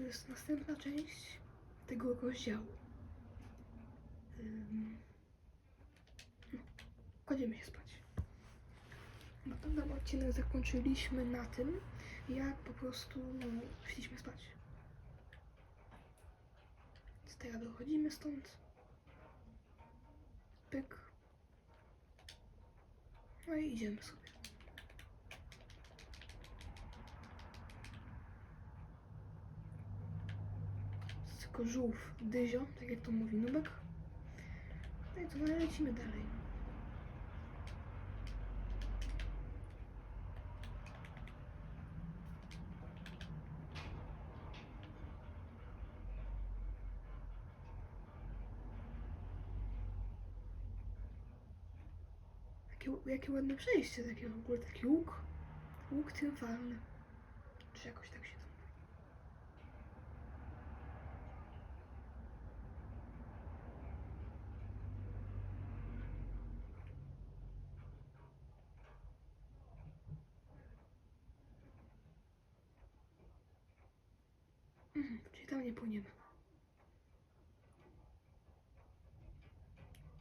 To jest następna część tego rozdziału. No, kładziemy się spać. Na pewnym odcinek zakończyliśmy na tym, jak po prostu no, szliśmy spać. Więc teraz wychodzimy stąd. Pyk. No i idziemy sobie. Tylko żółw dyzio, tak jak to mówi Nubek. No i co, no lecimy dalej. Jakie, jakie ładne przejście, takie w ogóle taki łuk. Łuk triumfalny. Czy jakoś tak się Mhm, czyli tam nie płyniemy.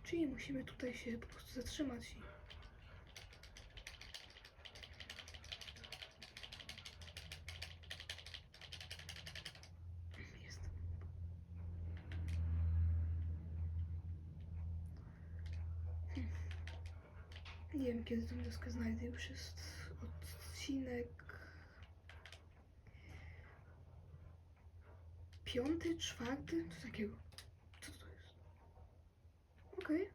Czyli musimy tutaj się po prostu zatrzymać i Jest. Hm. Nie wiem kiedy tą wioskę znajdę. Już jest odcinek piąty, czwarty, coś takiego. Co to jest? Okej.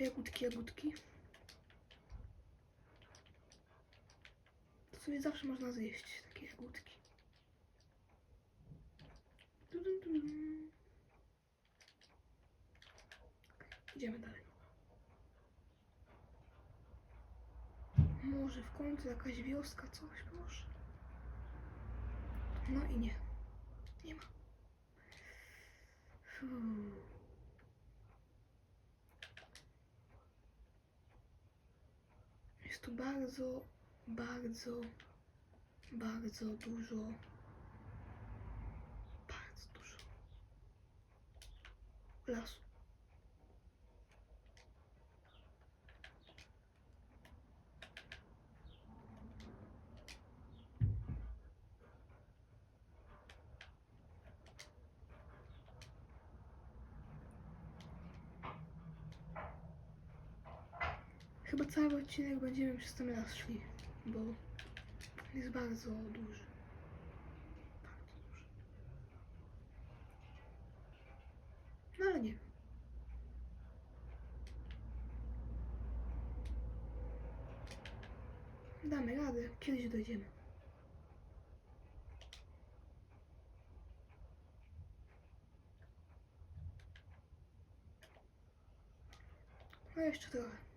Jagódki, jagódki. To sobie zawsze można zjeść takie jagódki. Tudum, tudum. Okej, Idziemy dalej. Może w końcu jakaś wioska, coś, proszę. No i nie. Nie ma. Fuh. Jest tu bardzo, bardzo, bardzo dużo, bardzo dużo lasu. Chyba cały odcinek będziemy przez ten las szli, bo jest bardzo duży. Bardzo duży. No ale nie wiem. Damy radę, kiedyś dojdziemy. No jeszcze trochę.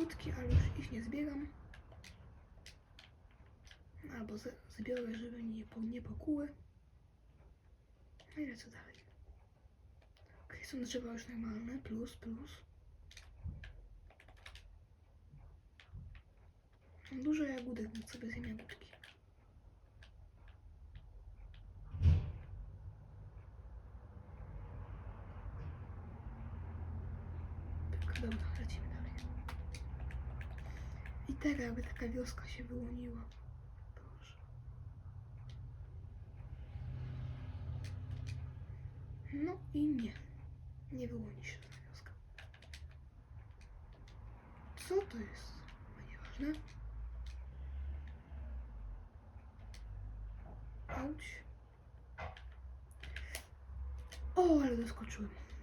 Jagódki, ale już ich nie zbieram. Albo zbiorę, żeby po, nie pokuły. No i lecę dalej. Okej, są drzewa już normalne, plus, plus. Mam dużo jagódek, więc sobie zjem jagódki. Dobra, lecimy dalej. I teraz jakby taka wioska się wyłoniła. Proszę. No i nie. Nie wyłoni się ta wioska. Co to jest? No nieważne. Auć. O, ale doskoczyłem. Okej,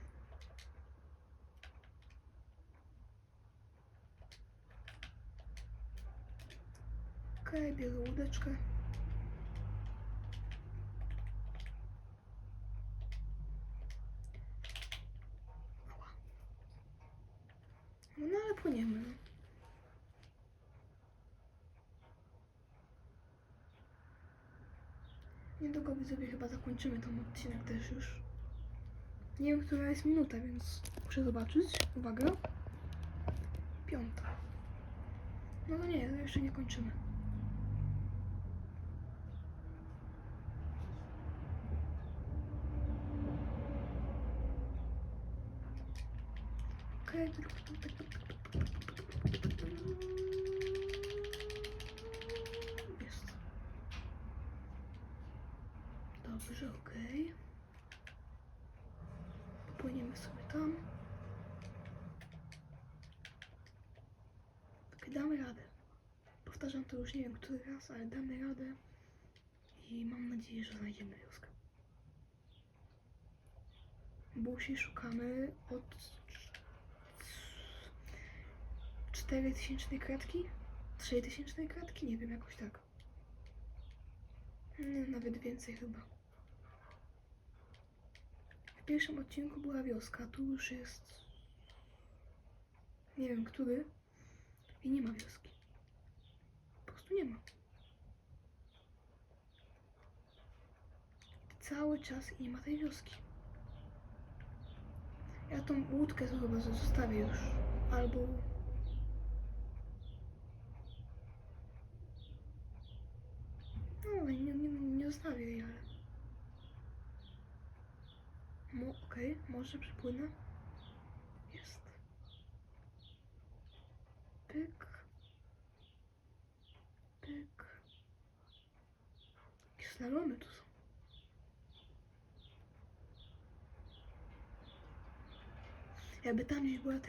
такая белая удочка. No ale płyniemy. No. Niedługo widzowie chyba zakończymy ten odcinek też już. Nie wiem, która jest minuta, więc muszę zobaczyć. Uwaga. Piąta. No to nie, jeszcze nie kończymy. Okej. Jest. Dobrze, okej. Popłyniemy sobie tam. Okej, damy radę. Powtarzam to już nie wiem który raz, ale damy radę. I mam nadzieję, że znajdziemy wioskę. Busi szukamy od 4000 kratki? 3000 kratki? Nie wiem, jakoś tak. Nie, nawet więcej chyba. W pierwszym odcinku była wioska, tu już jest. Nie wiem który. I nie ma wioski. Po prostu nie ma. Cały czas nie ma tej wioski. Ja tą łódkę chyba zostawię już. Albo. No, nie, nie, nie zostawię jej, ale. No, okej, może przypłynę. Jest. Pyk. Pyk. Jakieś slalomy tu są. Jakby tam gdzieś była